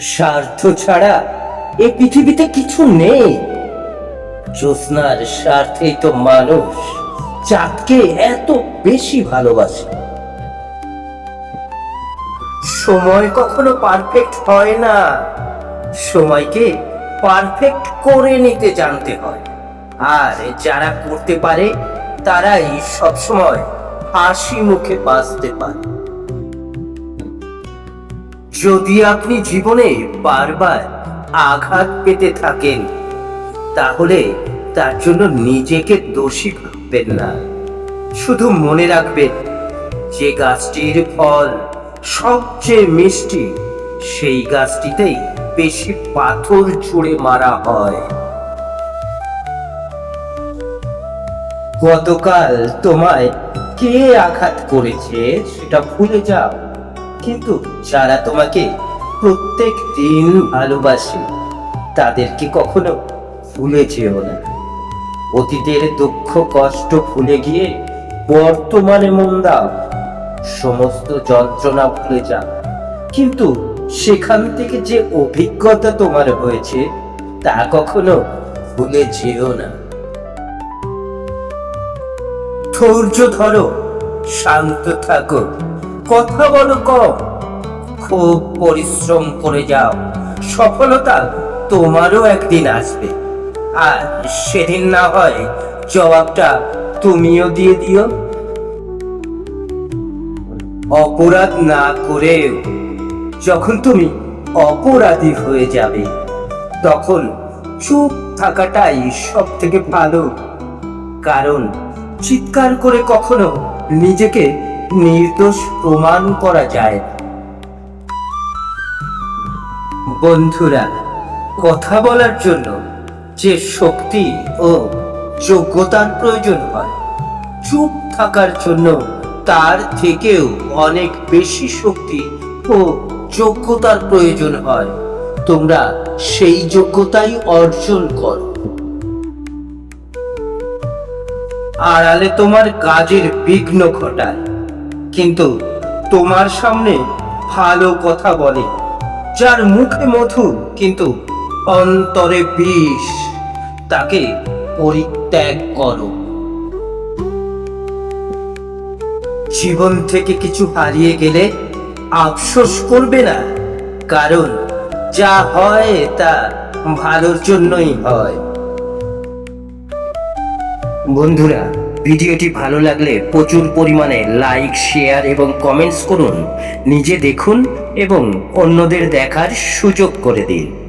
স্বার্থ ছাড়া এই পৃথিবীতে কিছু নেই। জ্যোৎস্নার স্বার্থেই তো মানুষ চাঁদকে এত বেশি ভালোবাসে। সময় কখনো পারফেক্ট হয় না। সময়কে পারফেক্ট করে নিতে জানতে হয়। আর যারা করতে পারে, তারাই সবসময় হাসি মুখে বাঁচতে পারে। যদি আপনি জীবনে বারবার আঘাত পেতে থাকেন, তাহলে তার জন্য নিজেকে দোষী ভাববেন না। শুধু মনে রাখবেন, যে গাছটির ফল সবচেয়ে মিষ্টি, সেই গাছটিতেই বেশি পাথর ছুঁড়ে মারা হয়। গতকাল তোমায় কে আঘাত করেছে সেটা ভুলে যাও। কিন্তু যারা তোমাকে প্রত্যেক দিন ভালোবাসে, তাদেরকে কখনো ভুলে যেও না। অতীতের দুঃখ, কষ্ট ভুলে গিয়ে বর্তমানে মন দাও। সমস্ত যন্ত্রণা ভুলে যাও। কিন্তু সেখান থেকে যে অভিজ্ঞতা তোমার হয়েছে, তা কখনো ভুলে যেও না। ধৈর্য ধরো, শান্ত থাকো। কথা বলো খুব পরিশ্রম করে যাও। সফলতা তোমারও একদিন আসবে। আর সেদিন না হয় জবাবটা তুমিও দিয়ে দিও। অপরাধ না করেও যখন তুমি অপরাধী হয়ে যাবে, তখন চুপ থাকাটাই সব থেকে ভালো। কারণ চিৎকার করে কখনো নিজেকে নির্দোষ প্রমাণ করা যায়। বন্ধুরা, কথা বলার জন্য যে শক্তি ও যোগ্যতার প্রয়োজন হয়, চুপ থাকার জন্য তার থেকেও অনেক বেশি শক্তি ও যোগ্যতার প্রয়োজন হয়। তোমরা সেই যোগ্যতাই অর্জন করো। আড়ালে তোমার কাজের বিঘ্ন ঘটায়। কিন্তু তোমার সামনে ভালো কথা বলে। যার মুখে মধু, কিন্তু অন্তরে বিষ, তাকে পরিত্যাগ করো। জীবন থেকে কিছু হারিয়ে গেলে আফসোস করবে না, কারণ যা হয় তা ভালোর জন্যই হয়। বন্ধুরা, ভিডিওটি ভালো লাগলে প্রচুর পরিমাণে লাইক শেয়ার এবং কমেন্টস করুন। নিজে দেখুন এবং অন্যদের দেখার সুযোগ করে দিন।